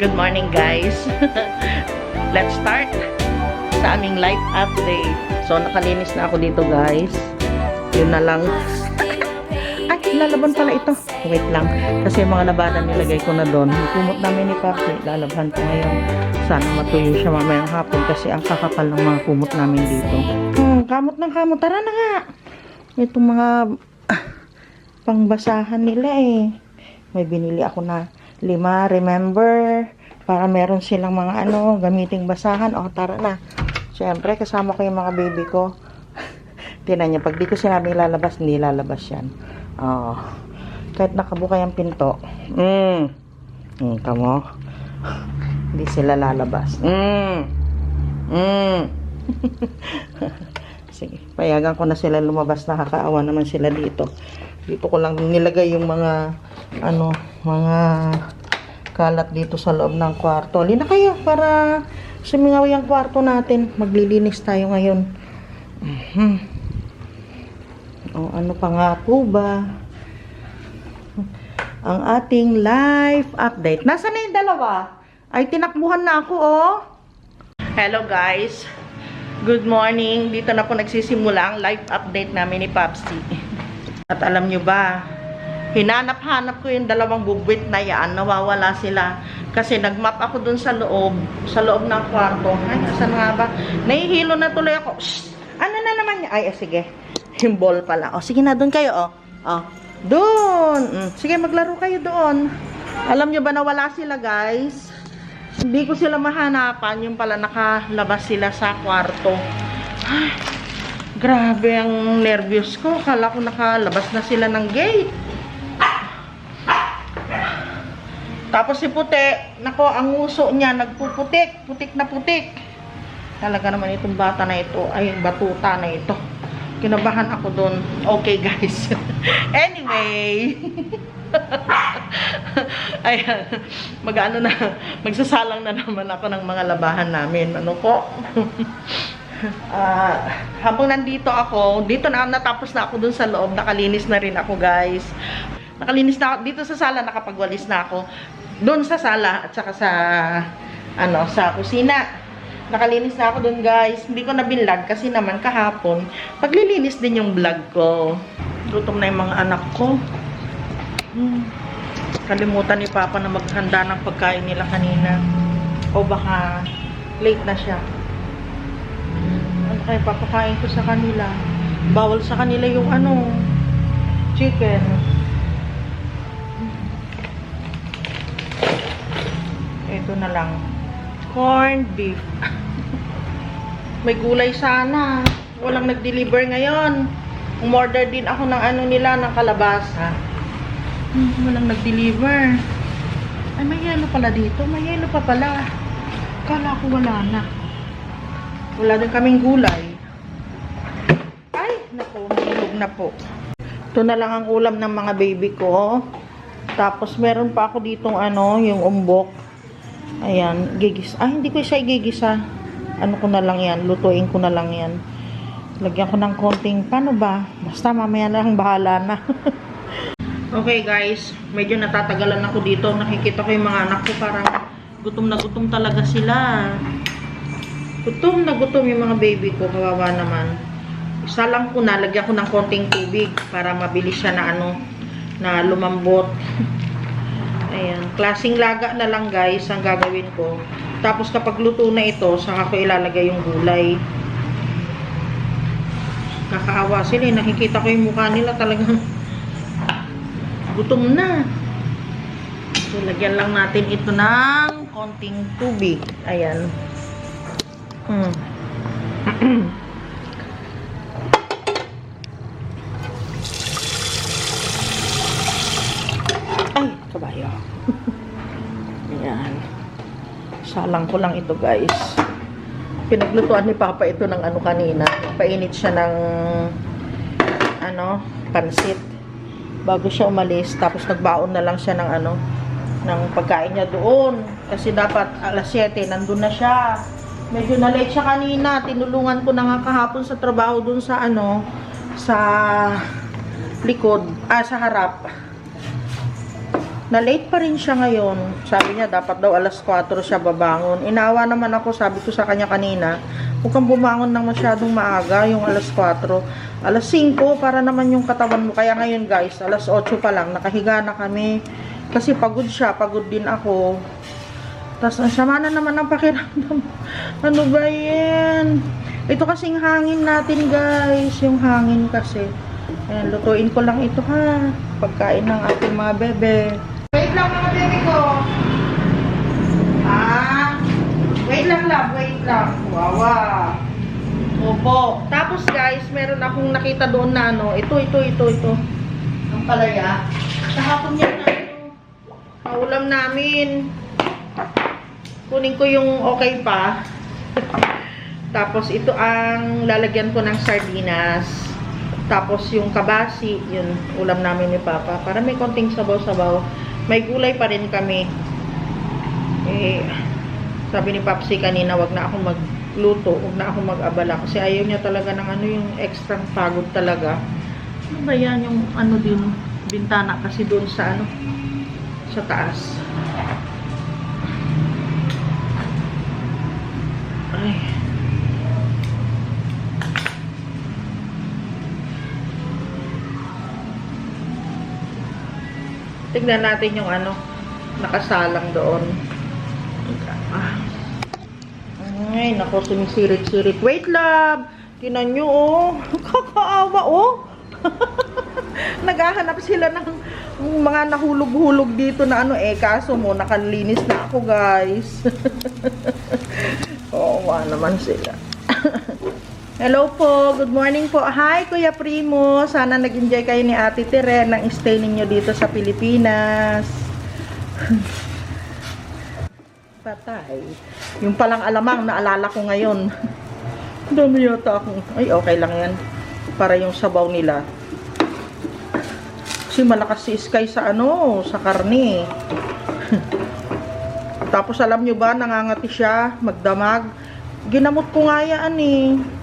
Good morning guys. Let's start sa aming life update. So nakalinis na ako dito guys. Yun na lang. Ay, lalaban pala ito. Wait lang. Kasi yung mga labanan nilagay ko na doon. Kumot namin ni Papi. Lalaban ko ngayon. Sana matuyo siya mamayang hapon kasi ang kakapal ng mga kumot namin dito. Hmm, kamot ng kamot. Tara na nga. Itong mga ah, pangbasahan nila eh. May binili ako na lima, remember? Para meron silang mga ano, gamiting basahan. O, tara na. Siyempre, kasama ko yung mga baby ko. Tinan niya, pag di ko sinabing lalabas, hindi lalabas yan. Oo. Kahit nakabuka yung pinto. Mm. Mm, tamo. Hindi sila lalabas. Mm. Mm. Sige, payagan ko na sila lumabas. Nakakaawa naman sila dito. Dito ko lang nilagay yung mga ano, mga kalat dito sa loob ng kwarto. Lina kayo para sumingaw yung kwarto natin. Maglilinis tayo ngayon. Mhm. O ano pa nga po ba? Ang ating life update. Nasaan na yung dalawa? Ay, tinakbuhan na ako, oh. Hello, guys. Good morning. Dito na po nagsisimula ang life update namin ni Papsi. At alam nyo ba, hinanap-hanap ko yung dalawang bubwit na yan, nawawala sila. Kasi nagmap ako dun sa loob, sa loob ng kwarto. Ay, nasan nga ba? Nahihilo na tuloy ako. Shh! Ano na naman niya? Ay, ah, sige. Yung ball pala. O, sige na, dun kayo, oh. Oh, dun. Mm, Sige, maglaro kayo doon. Alam nyo ba na wala sila, guys? Hindi ko sila mahanapan. Yung pala nakalabas sila sa kwarto. Ay, grabe ang nervyos ko. Kala ko nakalabas na sila ng gate. Tapos si Puti, nako, ang uso niya, nagpuputik, putik na putik. Talaga naman itong bata na ito, ay batuta na ito. Kinabahan ako doon. Okay guys. anyway. Ayan. Mag-ano na, magsasalang na naman ako ng mga labahan namin. Ano po? Ah, habang nandito ako, dito na natapos na ako dun sa loob, nakalinis na rin ako, guys. Nakalinis na ako dito sa sala, nakapagwalis na ako. Doon sa sala at saka sa ano, sa kusina. Nakalinis na ako doon, guys. Hindi ko na binlog kasi naman kahapon, paglilinis din yung vlog ko. Gutom na yung mga anak ko. Hmm. Kalimutan ni Papa na maghanda ng pagkain nila kanina. O baka late na siya. Ano kaya papakain ko sa kanila? Bawal sa kanila yung ano, chicken. Ito na lang. Corned beef. May gulay sana. Walang nag-deliver ngayon. Umorder din ako ng ano nila, ng kalabasa. Hmm, walang nag-deliver. Ay, may yelo pala dito. May yelo pa pala. Kala ko wala na. Wala din kaming gulay. Ay, naku, mahulog na po. Ito na lang ang ulam ng mga baby ko. Tapos meron pa ako ditong ano, yung umbok. Ayan, gigis. Ay, hindi ko siya igigisa. Ano ko na lang yan, lutuin ko na lang yan. Lagyan ko ng konting, paano ba? Basta mamaya na lang bahala na. okay guys, medyo natatagalan ako dito. Nakikita ko yung mga anak ko parang gutom na gutom talaga sila. Gutom na gutom yung mga baby ko, kawawa naman. Isa lang ko na, lagyan ko ng konting tubig para mabilis siya na ano, na lumambot. Ayan, klasing laga na lang guys ang gagawin ko. Tapos kapag luto na ito, saka ko ilalagay yung gulay. Kakaawa sila, eh. nakikita ko yung mukha nila talagang gutom na. So, lagyan lang natin ito ng konting tubig. Ayan. Hmm. Ay, kabayo. Ayan. Salang ko lang ito, guys. Pinaglutuan ni Papa ito ng ano kanina. Painit siya ng ano, pansit. Bago siya umalis. Tapos nagbaon na lang siya ng ano, ng pagkain niya doon. Kasi dapat alas 7, nandun na siya. Medyo na late siya kanina. Tinulungan ko na nga kahapon sa trabaho doon sa ano, sa likod, ah, sa harap. Na late pa rin siya ngayon. Sabi niya, dapat daw alas 4 siya babangon. Inawa naman ako, sabi ko sa kanya kanina, huwag kang bumangon ng masyadong maaga, yung alas 4. Alas 5, para naman yung katawan mo. Kaya ngayon guys, alas 8 pa lang, nakahiga na kami. Kasi pagod siya, pagod din ako. Tapos, ang sama na naman ang pakiramdam. Ano ba yan? Ito kasing hangin natin, guys. Yung hangin kasi. Ayan, lutuin ko lang ito, ha. Pagkain ng ating mga bebe. Wait lang, mga bebe ko. Ah, wait lang, love. Wait lang. Wawa. Opo. Tapos, guys, meron akong nakita doon na ano. Ito, ito, ito, ito. Ang palaya. Kahapon yan na ito. Paulam namin kunin ko yung okay pa. Tapos ito ang lalagyan ko ng sardinas. Tapos yung kabasi, yun, ulam namin ni Papa. Para may konting sabaw-sabaw. May gulay pa rin kami. Eh, sabi ni Papsi kanina, wag na ako magluto, wag na ako mag-abala. Kasi ayaw niya talaga ng ano yung extra pagod talaga. Ano ba yan yung ano din, bintana kasi doon sa ano, sa taas. Ay. Tignan natin yung ano, nakasalang doon. Ay, nako, sumisirit-sirit. Wait, love! Tinan nyo, oh. Kakaawa, oh. Naghahanap sila ng mga nahulog-hulog dito na ano eh. Kaso mo, nakalinis na ako, guys. Oo nga naman sila. Hello po, good morning po. Hi Kuya Primo, sana nag-enjoy kayo ni Ate Tere ng stay ninyo dito sa Pilipinas. Patay. Yung palang alamang naalala ko ngayon. Dami yata akong, ay okay lang yan. Para yung sabaw nila. Kasi malakas si Sky sa ano, sa karne. Tapos alam nyo ba, nangangati siya, magdamag. Ginamot ko nga yan eh.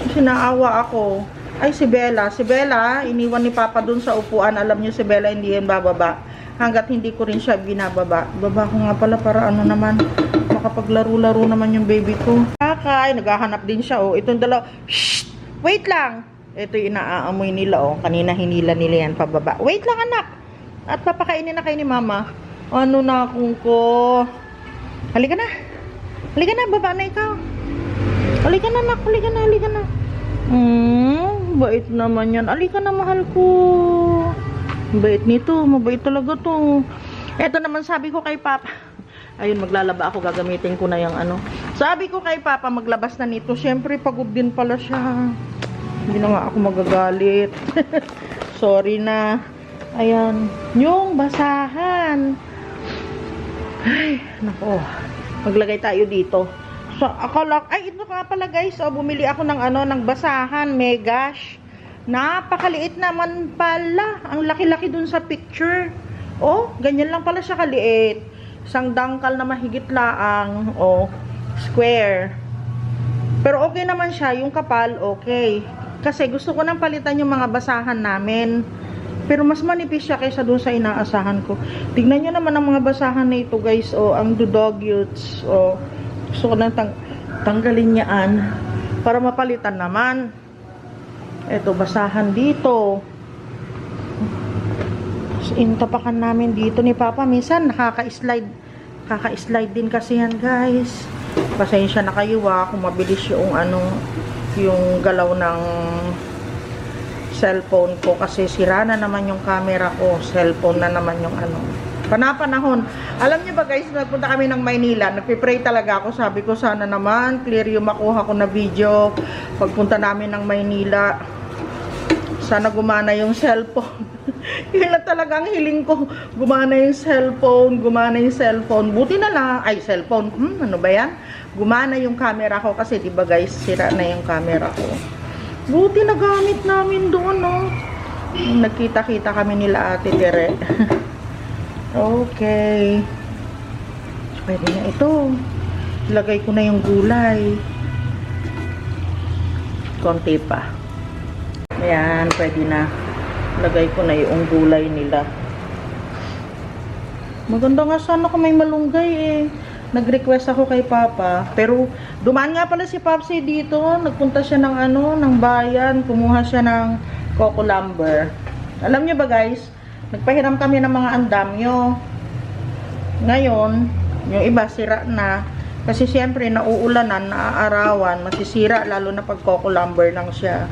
Kasi ako. Ay, si Bella. Si Bella, iniwan ni Papa dun sa upuan. Alam nyo, si Bella hindi yan bababa. Hanggat hindi ko rin siya binababa. Baba ko nga pala para ano naman, makapaglaro-laro naman yung baby ko. Kakay, naghahanap din siya. Oh, itong dalawa. Shh! Wait lang! Ito yung naaamoy nila. Oh. Kanina hinila nila yan pababa. Wait lang, anak! At papakainin na kayo ni Mama. Ano na akong ko? Halika na. Halika na, baba na ikaw. Halika na, nak. Halika na, halika na. Hmm, bait naman yan. Halika na, mahal ko. Bait nito. Mabait talaga to. Eto naman sabi ko kay Papa. Ayun, maglalaba ako. Gagamitin ko na yung ano. Sabi ko kay Papa, maglabas na nito. Siyempre, pagod din pala siya. Hindi na nga ako magagalit. Sorry na. Ayan. Yung basahan. Ay, nako. Maglagay tayo dito. So, akala, ay, ito nga pala guys. Oh, bumili ako ng ano, ng basahan. Megash. Napakaliit naman pala. Ang laki-laki dun sa picture. Oh, ganyan lang pala siya kaliit. Isang dangkal na mahigit laang. Oh, square. Pero okay naman siya. Yung kapal, okay. Kasi gusto ko nang palitan yung mga basahan namin. Pero mas manipis siya kaysa dun sa inaasahan ko. Tignan nyo naman ang mga basahan na ito guys. O, ang dudogyuts. O, gusto ko nang tang tanggalin niyaan. Para mapalitan naman. Ito, basahan dito. Intapakan namin dito ni Papa. Minsan, nakaka-slide. Kaka-slide din kasi yan guys. Pasensya na kayo ah. Kung mabilis yung ano, yung galaw ng cellphone ko kasi sira na naman yung camera ko. Cellphone na naman yung ano. Panapanahon. Alam niyo ba guys, nagpunta kami ng Maynila. Nagpipray talaga ako. Sabi ko sana naman, clear yung makuha ko na video. Pagpunta namin ng Maynila, sana gumana yung cellphone. Yun lang talaga ang hiling ko. Gumana yung cellphone, gumana yung cellphone. Buti na lang, ay cellphone, hmm, ano ba yan? Gumana yung camera ko kasi 'di ba guys, sira na yung camera ko. Buti na gamit namin doon, no? Nagkita-kita kami nila Ate Tere. okay. Pwede na ito. Lagay ko na yung gulay. Konti pa. Ayan, pwede na. Lagay ko na yung gulay nila. Maganda nga sana kung may malunggay eh. Nag-request ako kay Papa. Pero dumaan nga pala si Papsi dito. Nagpunta siya ng ano, ng bayan. Kumuha siya ng coco lumber. Alam niyo ba guys, nagpahiram kami ng mga andamyo. Ngayon, yung iba sira na. Kasi siyempre, nauulanan, naaarawan, masisira, lalo na pag coco lumber lang siya.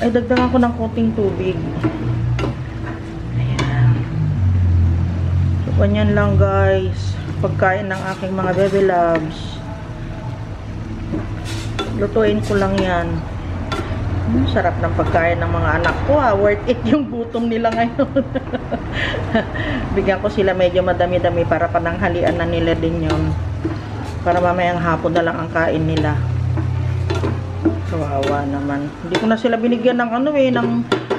Ay, dagdagan ko ng konting tubig. Ayan. So, ganyan lang guys. Pagkain ng aking mga baby loves. Lutuin ko lang yan. Hmm, sarap ng pagkain ng mga anak ko ha. Worth it yung gutom nila ngayon. Bigyan ko sila medyo madami-dami para pananghalian na nila din yun. Para mamayang hapon na lang ang kain nila. Kawawa naman. Hindi ko na sila binigyan ng ano eh, ng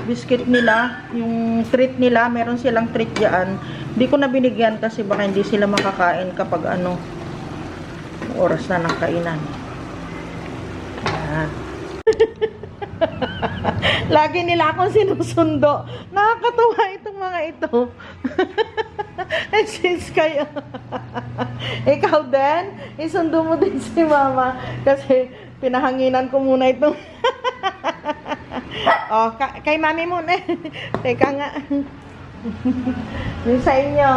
biscuit nila. Yung treat nila, meron silang treat dyan. Hindi ko na binigyan kasi baka hindi sila makakain kapag ano, oras na ng kainan. Yan. Lagi nila akong sinusundo. Nakakatuwa itong mga ito. Sis kayo. Ikaw din, isundo mo din si mama. Kasi pinahanginan ko muna itong... oh, ka- kay mami muna. Teka nga. Yung sa inyo.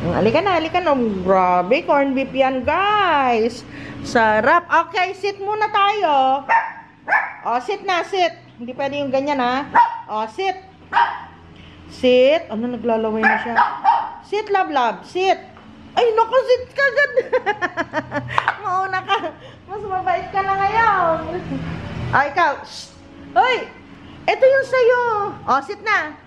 Halika na, halika na. Grabe, corn beef yan, guys. Sarap. Okay, sit muna tayo. Oh, sit na, sit. Hindi pwede yung ganyan, ha? Oh, sit. Sit. Ano, naglalaway na siya. Sit, love, love. Sit. Ay, naku, sit ka agad. Mauna ka. Mas mabait ka na ngayon. Ah, ikaw. Shh. Hoy! Ito yung sa'yo. Oh, sit na.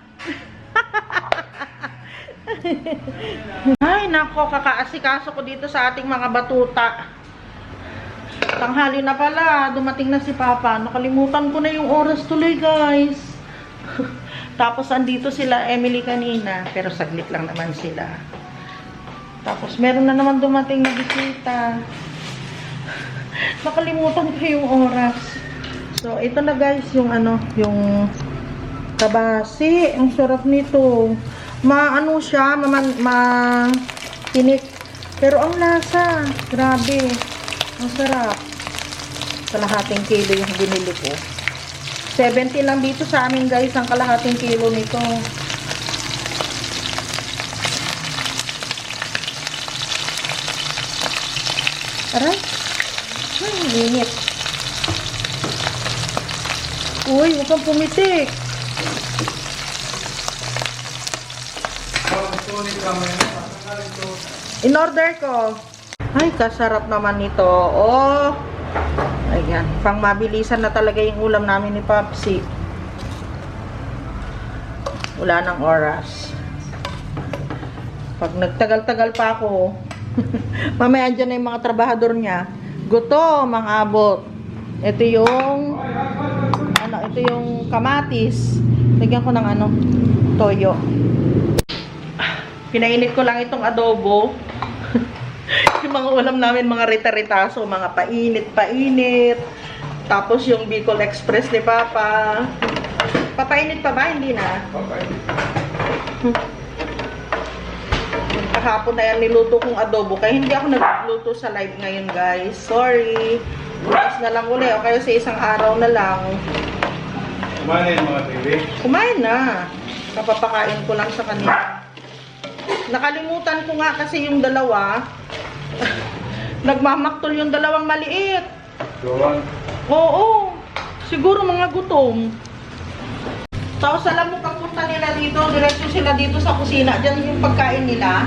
Ay, nako, kakaasikaso ko dito sa ating mga batuta. Tanghali na pala, dumating na si Papa. Nakalimutan ko na yung oras tuloy, guys. Tapos andito sila Emily kanina, pero saglit lang naman sila. Tapos meron na naman dumating na bisita. Nakalimutan ko yung oras. So, ito na guys, yung ano, yung kabasi. Ang sarap nito. Maano siya, ma, ma tinik. Pero ang lasa, grabe. Ang sarap. Kalahating kilo yung binili ko. 70 lang dito sa amin guys, ang kalahating kilo nito. Aray. Ay, init. Uy, huwag kang pumitik. In order ko. Ay, kasarap naman nito. Oh. Ayan. Pang mabilisan na talaga yung ulam namin ni Papsi. Wala nang oras. Pag nagtagal-tagal pa ako, mamaya andyan na yung mga trabahador niya. Gutom ang abot. Ito yung ano, ito yung kamatis. Lagyan ko ng ano, toyo. Pinainit ko lang itong adobo. mga ulam namin, mga rita-ritaso, mga painit-painit. Tapos yung Bicol Express ni Papa. Papainit pa ba? Hindi na. Kahapon na yan niluto kong adobo. Kaya hindi ako nagluto sa live ngayon, guys. Sorry. Bukas na lang uli. O kaya sa isang araw na lang. Kumain mga baby. Kumain na. Kapapakain ko lang sa kanila. Nakalimutan ko nga kasi yung dalawa. Nagmamaktol yung dalawang maliit. Gawan. Oo. Siguro mga gutom. Tapos alam mo, pagpunta nila dito, diretso sila dito sa kusina. Diyan yung pagkain nila.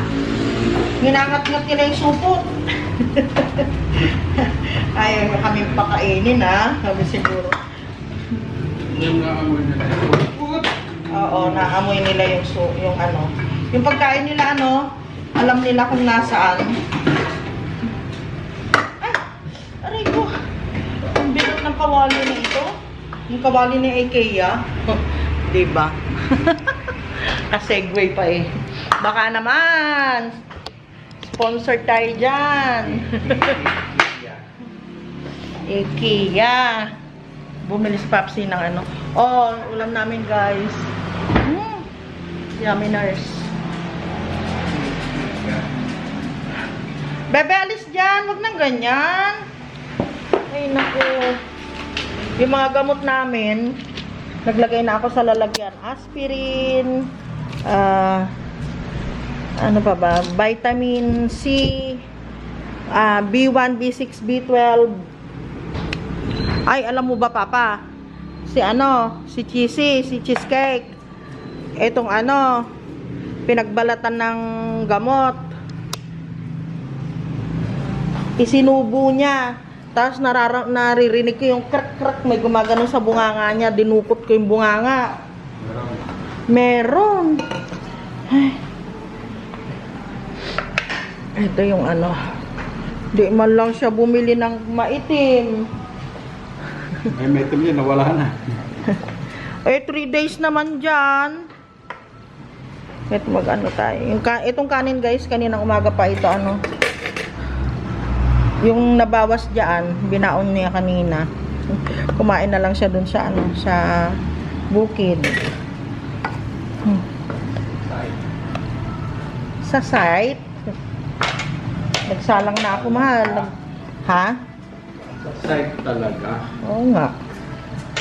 Ginangat-ngat nila yung supot. Ayaw nyo kami pakainin ha. Sabi siguro. Yung naamoy na tayo. Oo, naamoy nila yung, yung ano. Yung pagkain nila ano, alam nila kung nasaan. Ay, aray ko. Ang bigat ng kawali na ito. Yung kawali ni IKEA. diba? Kasegway pa eh. Baka naman. Sponsor tayo dyan. IKEA. Bumili si Papsi ng ano. Oh, ulam namin guys. Mm. Yummy nurse. Bebe, alis dyan. Huwag nang ganyan. Ay, naku. Yung mga gamot namin, naglagay na ako sa lalagyan. Aspirin, ah, ano pa ba? Vitamin C, ah, B1, B6, B12. Ay, alam mo ba, Papa? Si ano, si Cheesy, si Cheesecake. Etong ano, pinagbalatan ng gamot. Isinubo niya. Tapos narara- naririnig ko yung krak-krak may gumagano sa bunganga niya. Dinukot ko yung bunganga. Meron. Ay. Ito yung ano. Di man lang siya bumili ng maitim. May metem niya, nawala na. Eh, 3 days naman dyan. Wait, mag ano tayo. Yung ka itong kanin guys, kaninang umaga pa ito ano. Yung nabawas dyan, binaon niya kanina. Kumain na lang siya dun sa ano, sa bukid. Hmm. Sa site. Nagsalang na ako, mahal. Nag- ha? Side talaga. Oo nga.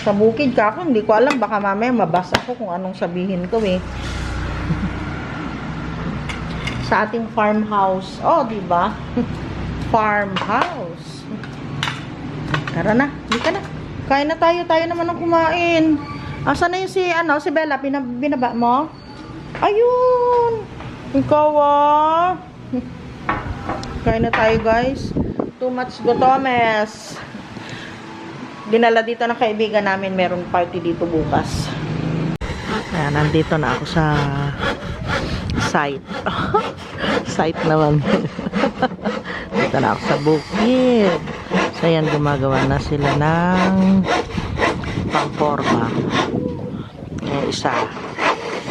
Sa bukid ka ako, hindi ko alam. Baka mamaya mabasa ko kung anong sabihin ko eh. Sa ating farmhouse. Oh, di ba? farmhouse. Tara na, ka na. Kain na tayo, tayo naman ang kumain. Asa na yung si, ano, si Bella? Binab binaba mo? Ayun! Ikaw ah! Kain na tayo guys. Too much gotomes. Dinala dito ng kaibigan namin. Merong party dito bukas. Ayan, nandito na ako sa site. site naman. na ako sa bukid. So, ayan, gumagawa na sila ng pangporma. Yung isa,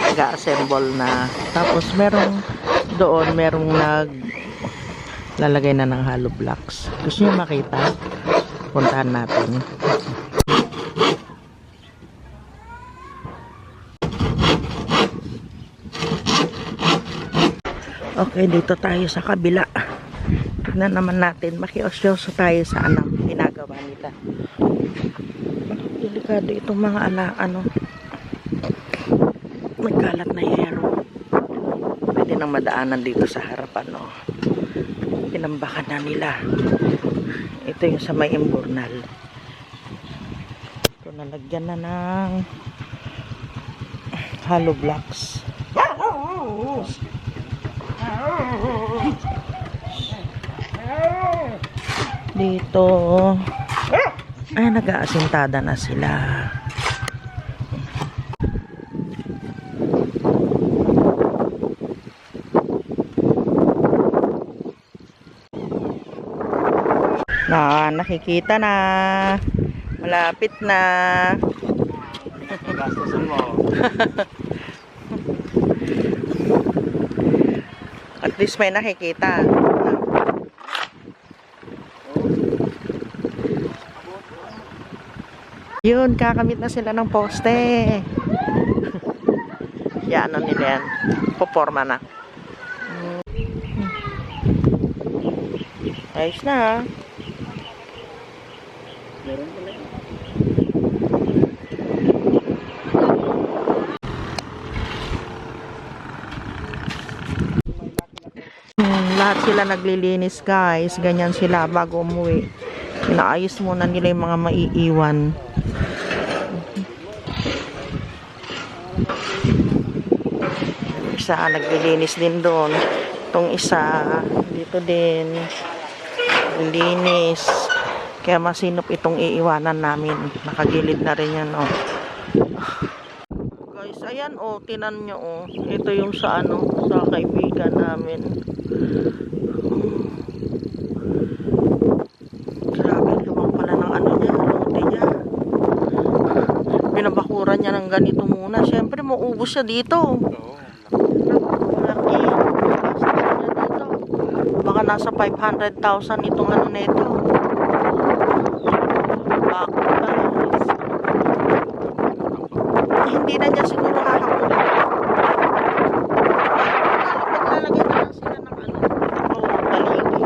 nag-assemble na. Tapos, merong doon, merong nag lalagay na ng hollow blocks. Gusto niyo makita? Puntahan natin. Okay, dito tayo sa kabila. Tignan naman natin. Makiosyoso tayo sa ano, ginagawa nila. Delikado itong mga ala, ano, nagkalat na yero. Pwede nang madaanan dito sa harapan, no. Pinambakan na nila. Ito yung sa may imburnal. Ito nalagyan na ng hollow blocks. Dito. Ay, nag-aasintada na sila. Na, nakikita na. Malapit na. Gastusin mo. At least may nakikita. Yun, kakamit na sila ng poste. yan, ano nila yan. Poporma na. Ayos na. Meron pala. Hmm, lahat sila naglilinis guys. Ganyan sila bago umuwi. Inaayos muna nila yung mga maiiwan. Isa naglilinis din doon. Itong isa dito din. Linis. Kaya masinop itong iiwanan namin. Nakagilid na rin yan oh. Guys, ayan oh, tinan nyo oh. Ito yung sa ano, sa kaibigan namin. Grabe, lumang pala ng ano niya, lote niya. Binabakuran niya ng ganito muna. Siyempre, maubos siya dito. Oo. Dito. Baka nasa 500,000 itong ano na ito. Bako guys. Hindi na niya siguro hahakunin. Maglalagay na lang sila ng ano, ito, baligi.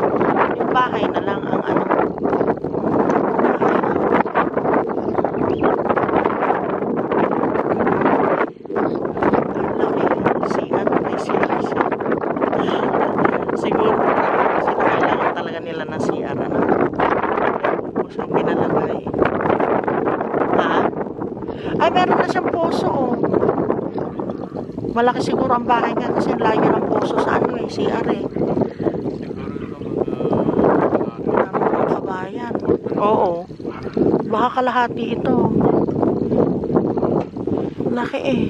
talaga nila ng CR, ano? Puso ang pinalagay. Ha? Ay, meron na siyang puso, oh. Malaki siguro ang bahay nga kasi layo ng puso sa ano eh, CR eh. Kabayan. Oo. Baka kalahati ito. Laki eh.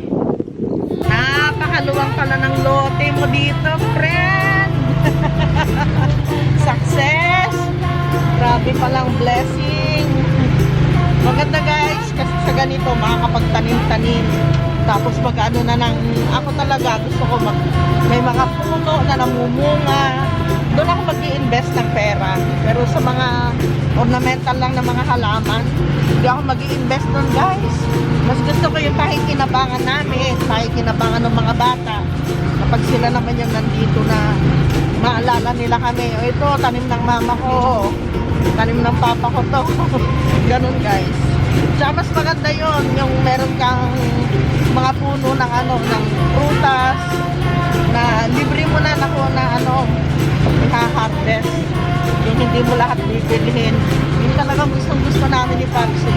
Napakaluwang pala ng lote mo dito, friend. Success! Grabe palang blessing. Maganda guys, kasi sa ganito makakapagtanim-tanim. Tapos mag ano na ng, ako talaga gusto ko mag, may mga puno na namumunga. Doon ako mag invest ng pera. Pero sa mga ornamental lang na mga halaman, hindi ako mag invest doon guys. Mas gusto ko yung pakikinabangan namin, pakikinabangan ng mga bata. Kapag sila naman yung nandito na maalala nila kami, o ito, tanim ng mama ko, tanim ng papa ko to. Ganun guys. Tsaka mas maganda yon yung meron kang mga puno ng ano ng prutas na libre mo na ako na ano na-harvest yung hindi mo lahat bibilihin yung talagang gustong gusto namin ni Pabsi